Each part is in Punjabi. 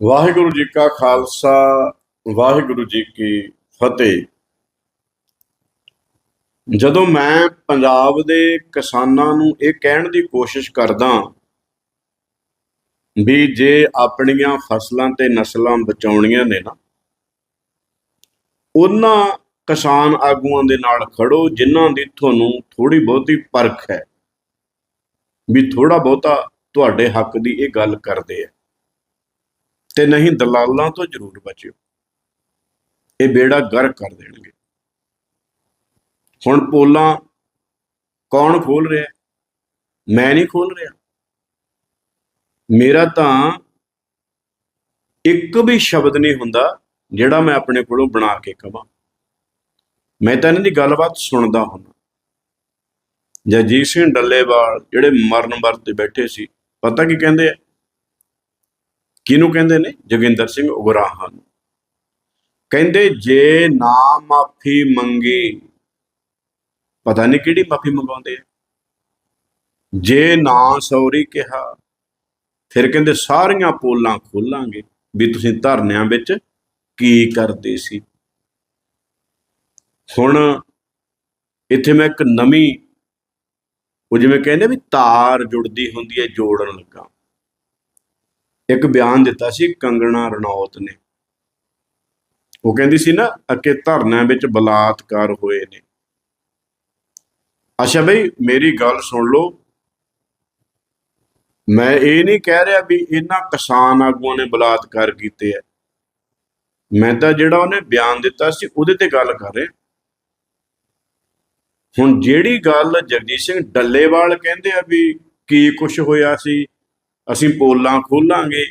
ਵਾਹਿਗੁਰੂ ਜੀ ਕਾ ਖਾਲਸਾ, ਵਾਹਿਗੁਰੂ ਜੀ ਕੀ ਫਤਿਹ। ਜਦੋਂ ਮੈਂ ਪੰਜਾਬ ਦੇ ਕਿਸਾਨਾਂ ਨੂੰ ਇਹ ਕਹਿਣ ਦੀ ਕੋਸ਼ਿਸ਼ ਕਰਦਾ ਵੀ ਜੇ ਆਪਣੀਆਂ ਫਸਲਾਂ ਤੇ ਨਸਲਾਂ ਬਚਾਉਣੀਆਂ ਨੇ ਨਾ, ਉਹਨਾਂ ਕਿਸਾਨ ਆਗੂਆਂ ਦੇ ਨਾਲ ਖੜੋ ਜਿਨ੍ਹਾਂ ਦੀ ਤੁਹਾਨੂੰ ਥੋੜੀ ਬਹੁਤੀ ਪਰਖ ਹੈ, ਵੀ ਥੋੜਾ ਬਹੁਤਾ ਤੁਹਾਡੇ ਹੱਕ ਦੀ ਇਹ ਗੱਲ ਕਰਦੇ ਆ। ਤੇ ਨਹੀਂ ਦਲਾਲਾਂ ਤੋਂ ਜ਼ਰੂਰ ਬਚਿਓ। ਇਹ ਬੇੜਾ ਗਰ ਕਰ ਦੇਣਗੇ। ਹੁਣ ਪੋਲਾਂ ਕੌਣ ਖੋਲ ਰਿਹਾ? ਮੈਂ ਨਹੀਂ ਖੋਲ ਰਿਹਾ। ਮੇਰਾ ਤਾਂ ਇੱਕ ਵੀ ਸ਼ਬਦ ਨਹੀਂ ਹੁੰਦਾ ਜਿਹੜਾ ਮੈਂ ਆਪਣੇ ਕੋਲੋਂ ਬਣਾ ਕੇ ਕਵਾਂ। ਮੈਂ ਤਾਂ ਇਹਨਾਂ ਦੀ ਗੱਲਬਾਤ ਸੁਣਦਾ ਹੁੰਦਾ। ਜਗਜੀਤ ਸਿੰਘ ਡੱਲੇਵਾਲ ਜਿਹੜੇ ਮਰਨ ਵਰਤ ਤੇ ਬੈਠੇ ਸੀ, ਪਤਾ ਕੀ ਕਹਿੰਦੇ ਆ? ਕਿਹਨੂੰ ਕਹਿੰਦੇ ਨੇ? ਜੋਗਿੰਦਰ ਸਿੰਘ ਉਗਰਾਹਾਂ ਨੂੰ। ਕਹਿੰਦੇ, ਜੇ ਨਾ ਮਾਫੀ ਮੰਗੀ, ਪਤਾ ਨਹੀਂ ਕਿਹੜੀ ਮਾਫੀ ਮੰਗਾਉਂਦੇ ਆ। ਜੇ ਨਾ ਸੌਰੀ ਕਿਹਾ, ਫਿਰ ਕਹਿੰਦੇ, ਸਾਰੀਆਂ ਪੋਲਾਂ ਖੋਲਾਂਗੇ ਵੀ ਤੁਸੀਂ ਧਰਨਿਆਂ ਵਿੱਚ ਕੀ ਕਰਦੇ ਸੀ। ਹੁਣ ਇੱਥੇ ਮੈਂ ਇੱਕ ਨਵੀਂ, ਉਹ ਜਿਵੇਂ ਕਹਿੰਦੇ ਵੀ ਤਾਰ ਜੁੜਦੀ ਹੁੰਦੀ ਹੈ, ਜੋੜਨ ਲੱਗਾ। ਇੱਕ ਬਿਆਨ ਦਿੱਤਾ ਸੀ ਕੰਗਣਾ ਰਣੌਤ ਨੇ। ਉਹ ਕਹਿੰਦੀ ਸੀ ਨਾ, ਅਕੇ ਧਰਨਿਆਂ ਵਿੱਚ ਬਲਾਤਕਾਰ ਹੋਏ ਨੇ। ਅੱਛਾ ਬਈ, ਮੇਰੀ ਗੱਲ ਸੁਣ ਲਓ। ਮੈਂ ਇਹ ਨਹੀਂ ਕਹਿ ਰਿਹਾ ਵੀ ਇਹਨਾਂ ਕਿਸਾਨ ਆਗੂਆਂ ਨੇ ਬਲਾਤਕਾਰ ਕੀਤੇ ਐ ਮੈਂ ਤਾਂ ਜਿਹੜਾ ਉਹਨੇ ਬਿਆਨ ਦਿੱਤਾ ਸੀ, ਉਹਦੇ ਤੇ ਗੱਲ ਕਰ ਰਿਹਾ। ਹੁਣ ਜਿਹੜੀ ਗੱਲ ਜਗਜੀਤ ਸਿੰਘ ਡੱਲੇਵਾਲ ਕਹਿੰਦੇ ਆ ਵੀ ਕੀ ਕੁਝ ਹੋਇਆ ਸੀ ਅਸੀਂ ਪੋਲਾਂ ਖੋਲਾਂਗੇ।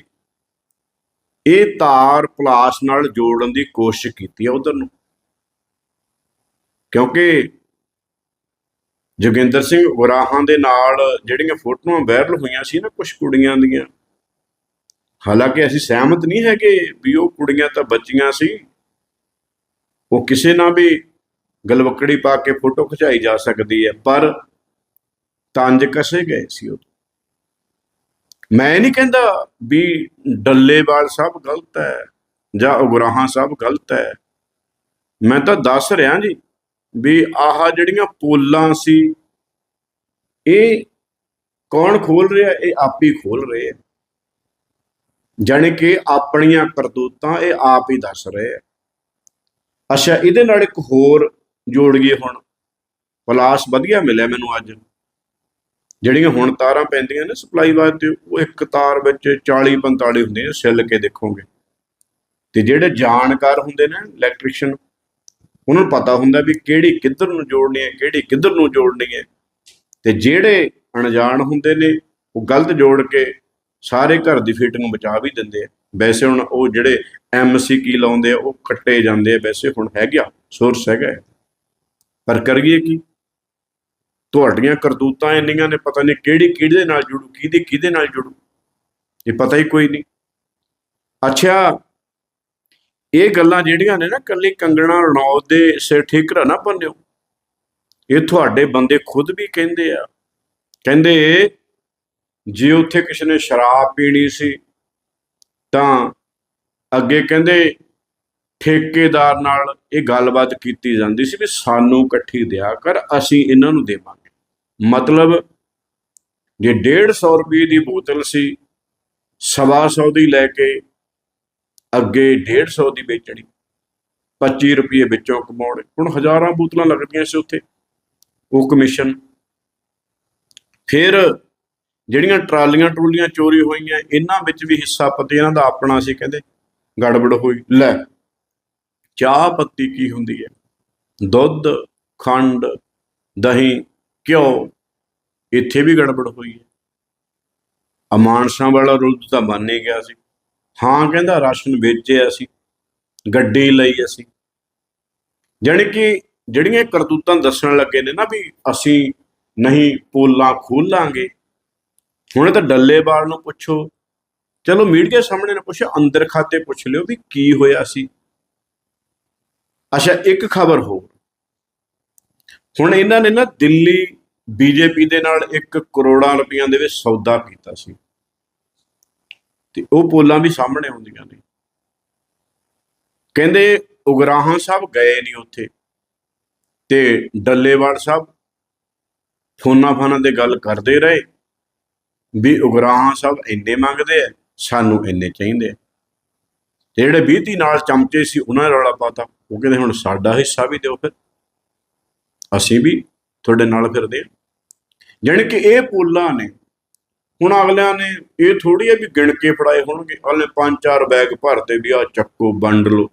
ਇਹ ਤਾਰ ਪਲਾਸ ਨਾਲ ਜੋੜਨ ਦੀ ਕੋਸ਼ਿਸ਼ ਕੀਤੀ ਹੈ ਉਧਰ ਨੂੰ। ਕਿਉਂਕਿ ਜੋਗਿੰਦਰ ਸਿੰਘ ਗੁਰਾਹਾਂ ਦੇ ਨਾਲ ਜਿਹੜੀਆਂ ਫੋਟੋਆਂ ਵਾਇਰਲ ਹੋਈਆਂ ਸੀ ਨਾ ਕੁਝ ਕੁੜੀਆਂ ਦੀਆਂ, ਹਾਲਾਂਕਿ ਅਸੀਂ ਸਹਿਮਤ ਨਹੀਂ ਹੈਗੇ ਵੀ ਉਹ ਕੁੜੀਆਂ ਤਾਂ ਬੱਚੀਆਂ ਸੀ। ਉਹ ਕਿਸੇ ਨਾਲ ਵੀ ਗਲਵਕੜੀ ਪਾ ਕੇ ਫੋਟੋ ਖਿਚਾਈ ਜਾ ਸਕਦੀ ਹੈ, ਪਰ ਤੰਜ ਕਸੇ ਗਏ ਸੀ ਉਹ ਮੈਂ ਨਹੀਂ ਕਹਿੰਦਾ ਵੀ ਡੱਲੇਵਾਲ ਸਾਹਿਬ ਗਲਤ ਹੈ ਜਾਂ ਉਗਰਾਹਾਂ ਸਾਹਿਬ ਗਲਤ ਹੈ। ਮੈਂ ਤਾਂ ਦੱਸ ਰਿਹਾ ਜੀ ਵੀ ਆਹ ਜਿਹੜੀਆਂ ਪੋਲਾਂ ਸੀ, ਇਹ ਕੌਣ ਖੋਲ ਰਿਹਾ? ਇਹ ਆਪ ਹੀ ਖੋਲ ਰਹੇ ਆ ਜਾਣੀ ਕਿ ਆਪਣੀਆਂ ਕਰਤੂਤਾਂ ਇਹ ਆਪ ਹੀ ਦੱਸ ਰਹੇ ਆ ਅੱਛਾ, ਇਹਦੇ ਨਾਲ ਇੱਕ ਹੋਰ ਜੋੜ ਗਏ ਹੁਣ। ਪਲਾਸ ਵਧੀਆ ਮਿਲਿਆ ਮੈਨੂੰ ਅੱਜ। ਜਿਹੜੀਆਂ ਹੁਣ ਤਾਰਾਂ ਪੈਂਦੀਆਂ ਨੇ ਸਪਲਾਈ ਵਾਸਤੇ, ਉਹ ਇੱਕ ਤਾਰ ਵਿੱਚ 40 45 ਹੁੰਦੀਆਂ ਸਿੱਲ ਕੇ ਦੇਖੋਗੇ। ਤੇ ਜਿਹੜੇ ਜਾਣਕਾਰ ਹੁੰਦੇ ਨੇ ਇਲੈਕਟ੍ਰੀਸ਼ੀਅਨ ਉਹਨਾਂ ਨੂੰ ਪਤਾ ਹੁੰਦਾ ਵੀ ਕਿਹੜੀ ਕਿੱਧਰ ਨੂੰ ਜੋੜਨੀ ਹੈ, ਕਿਹੜੀ ਕਿੱਧਰ ਨੂੰ ਜੋੜਨੀ ਹੈ। ਤੇ ਜਿਹੜੇ ਅਣਜਾਣ ਹੁੰਦੇ ਨੇ, ਉਹ ਗਲਤ ਜੋੜ ਕੇ ਸਾਰੇ ਘਰ ਦੀ ਫਿਟਿੰਗ ਬਚਾ ਵੀ ਦਿੰਦੇ ਆ। ਵੈਸੇ ਹੁਣ ਉਹ ਜਿਹੜੇ ਐਮਸੀ ਕੀ ਲਾਉਂਦੇ ਆ, ਉਹ ਕੱਟੇ ਜਾਂਦੇ ਆ। ਵੈਸੇ ਹੁਣ ਹੈ ਗਿਆ ਸੋਰਸ ਹੈਗਾ ਹੈ। ਪਰ ਕਰੀਏ ਕੀ? ਤੁਹਾਡੀਆਂ ਕਰਤੂਤਾਂ ਇੰਨੀਆਂ ਨੇ, ਪਤਾ ਨਹੀਂ ਕਿਹੜੀ ਕਿਹਦੇ ਨਾਲ ਜੁੜੂ, ਕਿਹਦੀ ਕਿਹਦੇ ਨਾਲ ਜੁੜੂ। ਇਹ ਪਤਾ ਹੀ ਕੋਈ ਨਹੀਂ। ਅੱਛਾ, ਇਹ ਗੱਲਾਂ ਜਿਹੜੀਆਂ ਨੇ ਨਾ ਕੱਲੀ ਕੰਗਣਾ ਰਣੌਤ ਦੇ ਸਿਰ ਠੀਕਰਾ ਨਾ ਬੰਨਿਓ ਇਹ ਤੁਹਾਡੇ ਬੰਦੇ ਖੁਦ ਵੀ ਕਹਿੰਦੇ ਆ। ਕਹਿੰਦੇ, ਜੇ ਉੱਥੇ ਕਿਸੇ ਨੇ ਸ਼ਰਾਬ ਪੀਣੀ ਸੀ, ਤਾਂ ਅੱਗੇ ਕਹਿੰਦੇ ਠੇਕੇਦਾਰ ਨਾਲ ਇਹ ਗੱਲਬਾਤ ਕੀਤੀ ਜਾਂਦੀ ਸੀ ਵੀ ਸਾਨੂੰ ਇਕੱਠੀ ਦਿਆ ਕਰ, ਅਸੀਂ ਇਹਨਾਂ ਨੂੰ ਦੇਵਾਂਗੇ। ਮਤਲਬ ਜੇ 150 ਰੁਪਏ ਦੀ ਬੋਤਲ ਸੀ, ਸਵਾ ਸੌ ਦੀ ਲੈ ਕੇ ਅੱਗੇ 150 ਦੀ ਵੇਚਣੀ 25 ਰੁਪਏ ਵਿੱਚੋਂ ਕਮਾਉਣੇ। ਹੁਣ ਹਜ਼ਾਰਾਂ ਬੋਤਲਾਂ ਲੱਗਦੀਆਂ ਸੀ ਉੱਥੇ, ਉਹ ਕਮਿਸ਼ਨ ਫਿਰ ਜਿਹੜੀਆਂ ਟਰਾਲੀਆਂ ਟਰੂਲੀਆਂ ਚੋਰੀ ਹੋਈਆਂ, ਇਹਨਾਂ ਵਿੱਚ ਵੀ ਹਿੱਸਾ ਪਤੀ, ਇਹਨਾਂ ਦਾ ਆਪਣਾ ਸੀ ਕਹਿੰਦੇ, ਗੜਬੜ ਹੋਈ। ਲੈ, ਚਾਹ ਪੱਤੀ ਕੀ ਹੁੰਦੀ ਹੈ? ਦੁੱਧ, ਖੰਡ, ਦਹੀਂ, ਘਿਓ ਇੱਥੇ ਵੀ ਗੜਬੜ ਹੋਈ ਹੈ। ਅਮਾਨਸ਼ਾਂ ਵਾਲਾ ਰੁੱਲ ਤਾਂ ਬਣ ਹੀ ਗਿਆ ਸੀ। ਹਾਂ ਕਹਿੰਦਾ ਰਾਸ਼ਨ ਵੇਚਿਆ ਸੀ, ਗੱਡੀ ਲਈ ਅਸੀਂ। ਜਾਣੀ ਕਿ ਜਿਹੜੀਆਂ ਕਰਤੂਤਾਂ ਦੱਸਣ ਲੱਗੇ ਨੇ ਨਾ ਵੀ ਅਸੀਂ ਨਹੀਂ ਪੋਲਾਂ ਖੋਲਾਂਗੇ, ਹੁਣ ਤਾਂ ਡੱਲੇਵਾਲ ਨੂੰ ਪੁੱਛੋ। ਚਲੋ ਮੀਡੀਆ ਸਾਹਮਣੇ ਨਾ ਪੁੱਛੋ, ਅੰਦਰ ਖਾਤੇ ਪੁੱਛ ਲਿਓ ਵੀ ਕੀ ਹੋਇਆ ਸੀ। ਅੱਛਾ, ਇੱਕ ਖਬਰ ਹੋਰ। ਹੁਣ ਇਹਨਾਂ ਨੇ ਨਾ ਦਿੱਲੀ ਬੀਜੇਪੀ ਦੇ ਨਾਲ 1 ਕਰੋੜਾਂ ਰੁਪਈਆਂ ਦੇ ਵਿੱਚ ਸੌਦਾ ਕੀਤਾ ਸੀ। ਤੇ ਉਹ ਪੋਲਾਂ ਵੀ ਸਾਹਮਣੇ ਆਉਂਦੀਆਂ ਨੇ। ਕਹਿੰਦੇ ਉਗਰਾਹਾਂ ਸਾਹਿਬ ਗਏ ਨਹੀਂ ਉੱਥੇ। ਤੇ ਡੱਲੇਵਾਲ ਸਾਹਿਬ ਫੋਨਾਂ ਫਾਨਾਂ ਤੇ ਗੱਲ ਕਰਦੇ ਰਹੇ ਵੀ ਉਗਰਾਹਾਂ ਸਾਹਿਬ ਇੰਨੇ ਮੰਗਦੇ ਆ, ਸਾਨੂੰ ਇੰਨੇ ਚਾਹੀਦੇ ਆ। ਜਿਹੜੇ 20 ਤੀਹ ਨਾਲ ਚਮਚੇ ਸੀ, ਉਹਨਾਂ ਰੌਲਾ ਪਾਤਾ ਉਹ ਕਹਿੰਦੇ ਹੁਣ ਸਾਡਾ ਹਿੱਸਾ ਵੀ ਦਿਓ ਫਿਰ। ਅਸੀਂ ਵੀ ਤੁਹਾਡੇ ਨਾਲ ਫਿਰਦੇ ਆ। ਜਾਣੀ ਕਿ ਇਹ ਪੋਲਾਂ ਨੇ। ਹੁਣ ਅਗਲਿਆਂ ਨੇ ਇਹ ਥੋੜੀ ਹੈ ਵੀ ਗਿਣ ਕੇ ਫੜਾਏ ਹੋਣਗੇ। ਅਗਲੇ ਪੰਜ ਚਾਰ ਬੈਗ ਭਰਦੇ ਵੀ ਆ ਚੱਕੋ, ਵੰਡ ਲਓ।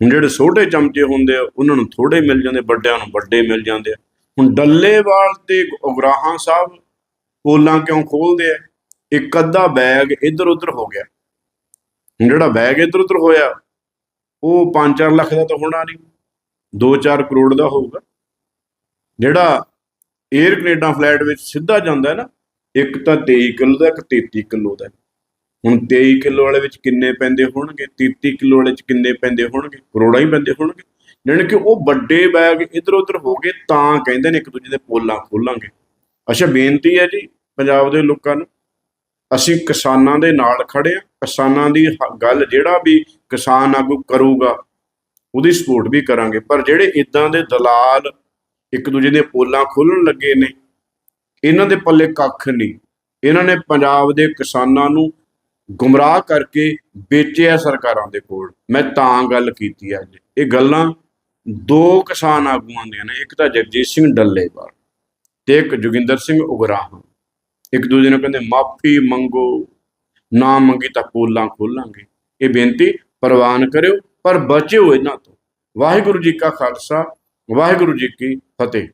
ਜਿਹੜੇ ਛੋਟੇ ਚਮਚੇ ਹੁੰਦੇ ਆ, ਉਹਨਾਂ ਨੂੰ ਥੋੜੇ ਮਿਲ ਜਾਂਦੇ, ਵੱਡਿਆਂ ਨੂੰ ਵੱਡੇ ਮਿਲ ਜਾਂਦੇ ਆ। ਹੁਣ ਡੱਲੇਵਾਲ ਤੇ ਉਗਰਾਹਾਂ ਸਾਹਿਬ ਪੋਲਾਂ ਕਿਉਂ ਖੋਲਦੇ ਆ? ਇੱਕ ਅੱਧਾ ਬੈਗ ਇੱਧਰ ਉੱਧਰ ਹੋ ਗਿਆ। ਹੁਣ ਜਿਹੜਾ ਬੈਗ ਇੱਧਰ ਉੱਧਰ ਹੋਇਆ, ਉਹ 5-4 ਲੱਖ ਦਾ ਤਾਂ ਹੋਣਾ ਨਹੀਂ। 2-4 ਕਰੋੜ ਦਾ ਹੋਊਗਾ। ਜਿਹੜਾ 에ਅਰ ਕੈਨੇਡਾ ਫਲੈਟ ਵਿੱਚ ਸਿੱਧਾ ਜਾਂਦਾ ਹੈ ਨਾ, ਇੱਕ ਤਾਂ 23 ਕਿਲੋ ਦਾ, ਇੱਕ 33 ਕਿਲੋ ਦਾ। ਹੁਣ 23 ਕਿਲੋ ਵਾਲੇ ਵਿੱਚ ਕਿੰਨੇ ਪੈਂਦੇ ਹੋਣਗੇ? 33 ਕਿਲੋ ਵਾਲੇ ਵਿੱਚ ਕਿੰਨੇ ਪੈਂਦੇ ਹੋਣਗੇ? ਕਰੋੜਾਂ ਹੀ ਪੈਂਦੇ ਹੋਣਗੇ। ਜਾਣੀ ਕਿ ਉਹ ਵੱਡੇ ਬੈਗ ਇੱਧਰ ਉੱਧਰ ਹੋ ਗਏ, ਤਾਂ ਕਹਿੰਦੇ ਨੇ ਇੱਕ ਦੂਜੇ ਦੇ ਪੋਲਾਂ ਖੋਲਾਂਗੇ। ਅੱਛਾ, ਬੇਨਤੀ ਹੈ ਜੀ ਪੰਜਾਬ ਦੇ ਲੋਕਾਂ ਨੂੰ, ਅਸੀਂ ਕਿਸਾਨਾਂ ਦੇ ਨਾਲ ਖੜੇ ਆ ਕਿਸਾਨਾਂ ਦੀ ਹ- ਗੱਲ ਜਿਹੜਾ ਵੀ ਕਿਸਾਨ ਆਗੂ ਕਰੂਗਾ, ਉਹਦੀ ਸਪੋਰਟ ਵੀ ਕਰਾਂਗੇ। ਪਰ ਜਿਹੜੇ ਇਦਾਂ ਦੇ ਦਲਾਲ ਇੱਕ ਦੂਜੇ ਦੇ ਪੋਲਾਂ ਖੋਲਣ ਲੱਗੇ ਨੇ। ਇਹਨਾਂ ਦੇ ਪੱਲੇ ਕੱਖ ਨਹੀਂ। ਇਹਨਾਂ ਨੇ ਪੰਜਾਬ ਦੇ ਕਿਸਾਨਾਂ ਨੂੰ ਗੁੰਮਰਾਹ ਕਰਕੇ ਵੇਚਿਆ ਸਰਕਾਰਾਂ ਦੇ ਕੋਲ। ਮੈਂ ਤਾਂ ਗੱਲ ਕੀਤੀ ਅੱਜ। ਇਹ ਗੱਲਾਂ ਦੋ ਕਿਸਾਨ ਆਗੂਆਂ ਦੀਆਂ ਨੇ। ਇੱਕ ਤਾਂ ਜਗਜੀਤ ਸਿੰਘ ਡੱਲੇਵਾਲ ਤੇ ਇੱਕ ਜੋਗਿੰਦਰ ਸਿੰਘ ਉਗਰਾਹਾਂ। ਇੱਕ ਦੂਜੇ ਨੂੰ ਕਹਿੰਦੇ, ਮਾਫੀ ਮੰਗੋ। ਨਾ ਮੰਗੀ ਤਾਂ ਪੋਲਾਂ ਖੋਲਾਂਗੇ। ਇਹ ਬੇਨਤੀ ਪ੍ਰਵਾਨ ਕਰਿਓ, ਪਰ ਬਚਿਓ ਇਹਨਾਂ ਤੋਂ। ਵਾਹਿਗੁਰੂ ਜੀ ਕਾ ਖਾਲਸਾ ਵਾਹਿਗੁਰੂ ਜੀ ਕੀ ਫਤਿਹ।